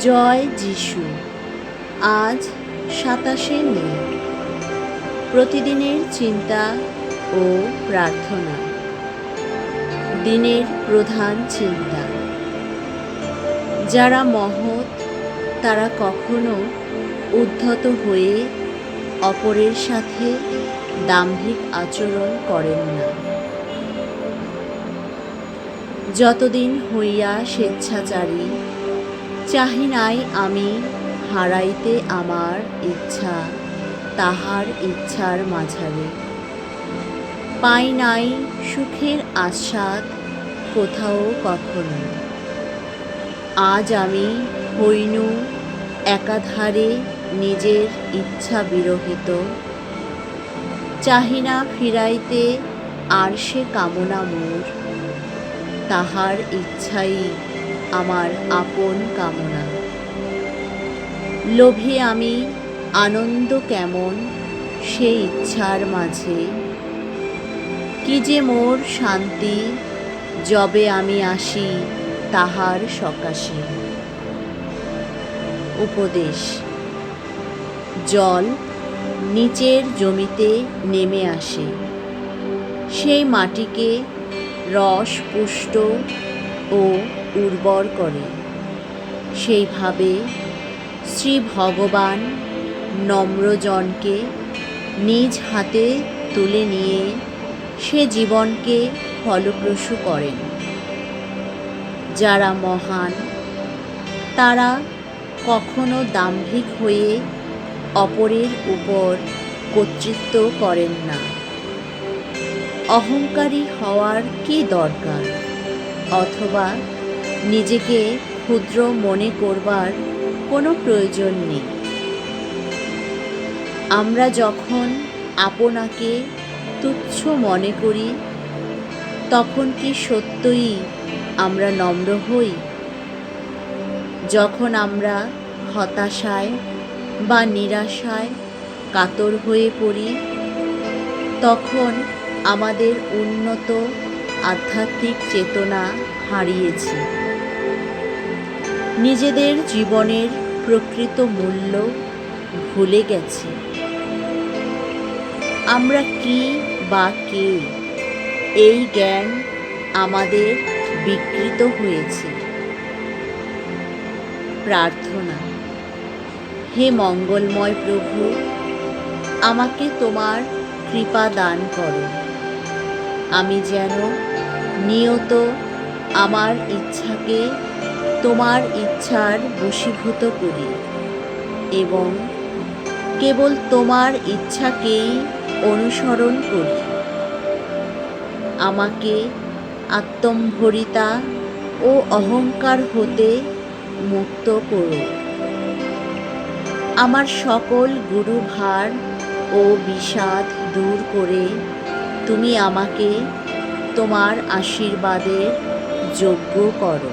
জয় যিশু। আজ সাতাশে মে। প্রতিদিনের চিন্তা ও প্রার্থনা। দিনের প্রধান চিন্তা। যারা মহৎ, তারা কখনো উদ্ধত হয়ে অপরের সাথে দাম্ভিক আচরণ করেন না। যতদিন হইয়া স্বেচ্ছাচারী চাহি নাই আমি হারাইতে আমার ইচ্ছা, তাহার ইচ্ছার মাঝারে। পাই নাই সুখের আস্বাদ কোথাও কখনো। আজ আমি হইনু একাধারে নিজের ইচ্ছা বিরহিত। চাহিনা ফিরাইতে আর সে কামনা মোর, তাহার ইচ্ছাই আমার আপন কামনা। লোভে আমি আনন্দ কেমন সে ইচ্ছার মাঝে। কি যে মোর শান্তি যবে আমি আসি তাহার সকাশে। উপদেশ, জল নিচের জমিতে নেমে আসে। সেই মাটিকে রস পুষ্ট ও উর্বর করে। সেইভাবে শ্রী ভগবান নম্রজনকে নিজ হাতে তুলে নিয়ে সে জীবনকে ফলপ্রসূ করেন। যারা মহান, তারা কখনো দাম্ভিক হয়ে অপরের উপর কর্তৃত্ব করেন না। অহংকারী হওয়ার কি দরকার? অথবা নিজেকে ক্ষুদ্র মনে করবার কোনো প্রয়োজন নেই। আমরা যখন আপনাকে তুচ্ছ মনে করি, তখন কি সত্যই আমরা নম্র হই? যখন আমরা হতাশায় বা নিরাশায় কাতর হয়ে পড়ি, তখন আমাদের উন্নত আধ্যাত্মিক চেতনা হারিয়েছি। নিজেদের জীবনের প্রকৃত মূল্য ভুলে গেছে। আমরা কি বা কে? এই জ্ঞান আমাদের বিকৃত হয়েছে। প্রার্থনা, হে মঙ্গলময় প্রভু, আমাকে তোমার কৃপা দান করো। আমি যেন নিয়ত আমার ইচ্ছাকে তোমার ইচ্ছার বশীভূত করি এবং কেবল তোমার ইচ্ছাকেই অনুসরণ করি। আমাকে আত্মম্ভরিতা ও অহংকার হতে মুক্ত করো। আমার সকল গুরুভার ও বিষাদ দূর করে তুমি আমাকে তোমার আশীর্বাদের যোগ্য করো।